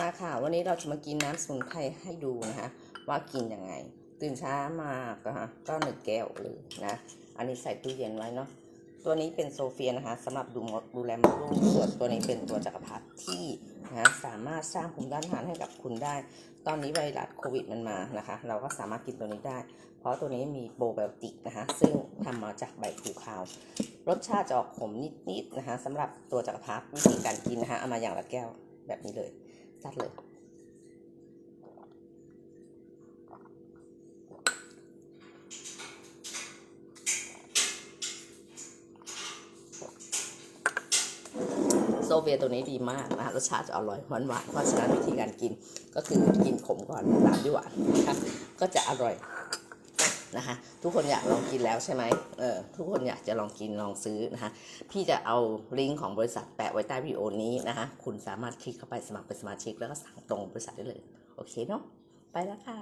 มาค่ะ วันนี้เราจะมากินน้ำสมุนไพรให้ดูนะคะ ว่ากินยังไง ตื่นเช้ามาก็ฮะก็หนึ่งแก้วเลยนะ อันนี้ใส่ตู้เย็นไว้เนาะตัวนี้เป็นโซเฟียนะคะสำหรับดูมดดูแลมดลูกส่วนตัวนี้เป็นตัวจักรพรรดิที่นะสามารถสร้างภูมิต้านทานให้กับคุณได้ ตอนนี้ไวรัสโควิดมันมานะคะ เราก็สามารถกินตัวนี้ได้ เพราะตัวนี้มีโปรไบโอติกนะคะ ซึ่งทำมาจากใบผูขาว รสชาติจะออกขมนิดๆนะคะสำหรับตัวจักรพรรดิวิธีการกินนะคะเอามาอย่างละแก้วแบบนี้เลย จัดเลย โซเวียตัวนี้ดีมากนะคะรสชาติจะอร่อยหวานหวานๆเพราะฉะนั้นวิธีการกินก็คือกินขมก่อนตามด้วยหวานนะคะก็จะอร่อย นะคะ ทุกคนอยากลองกินแล้วใช่ไหมเออทุกคนอยากจะลองกินลองซื้อนะคะ พี่จะเอาลิงก์ของบริษัทแปะไว้ใต้วิดีโอนี้นะคะ คุณสามารถคลิกเข้าไปสมัครเป็นสมาชิกแล้วก็สั่งตรงบริษัทได้เลย โอเคเนาะไปแล้วค่ะ